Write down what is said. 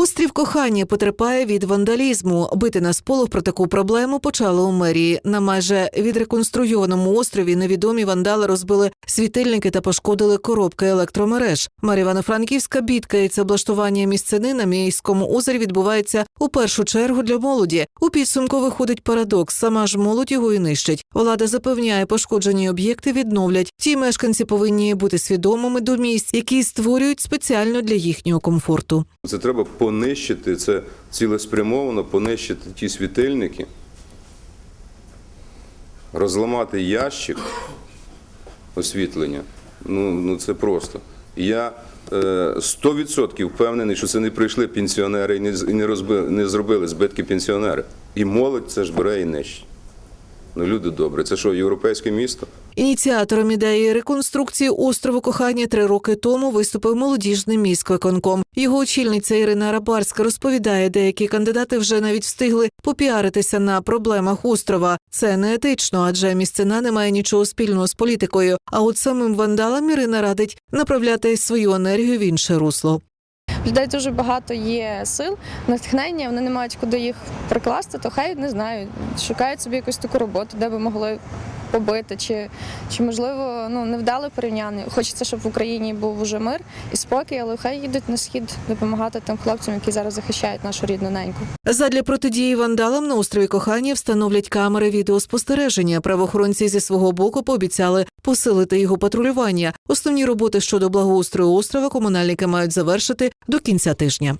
Острів кохання потерпає від вандалізму. Бити на сполох про таку проблему почали у мерії. На майже відреконструйованому острові невідомі вандали розбили світильники та пошкодили коробки електромереж. Мер Івано-Франківська бідкається облаштування місцини на міському озері відбувається у першу чергу для молоді. У підсумку виходить парадокс. Сама ж молодь його і нищить. Влада запевняє, пошкоджені об'єкти відновлять. Ті мешканці повинні бути свідомими до місць, які створюють спеціально для їхнього комфорту. Це треба понищити, це цілеспрямовано понищити ті світильники, розламати ящик освітлення. Ну, ну це просто. Я е, 100% впевнений, що це не прийшли пенсіонери і не, не, розби, не зробили збитки пенсіонери. І молодь це ж бере і нищить. Ну, люди добрі. Це що, європейське місто? Ініціатором ідеї реконструкції острову кохання три роки тому виступив молодіжний міськвиконком. Його очільниця Ірина Рабарська розповідає, деякі кандидати вже навіть встигли попіаритися на проблемах острова. Це не етично, адже місцина не має нічого спільного з політикою. А от самим вандалам Ірина радить направляти свою енергію в інше русло. Людей дуже багато є сил, натхнення, вони не мають куди їх прикласти, то хай не знаю, шукають собі якусь таку роботу, де би могли побити, чи, чи можливо ну невдале порівняння. Хочеться, щоб в Україні був уже мир і спокій, але хай їдуть на схід допомагати тим хлопцям, які зараз захищають нашу рідну неньку. Задля протидії вандалам на острові кохання встановлять камери відеоспостереження. Правоохоронці зі свого боку пообіцяли посилити його патрулювання. Основні роботи щодо благоустрою острова комунальники мають завершити до кінця тижня.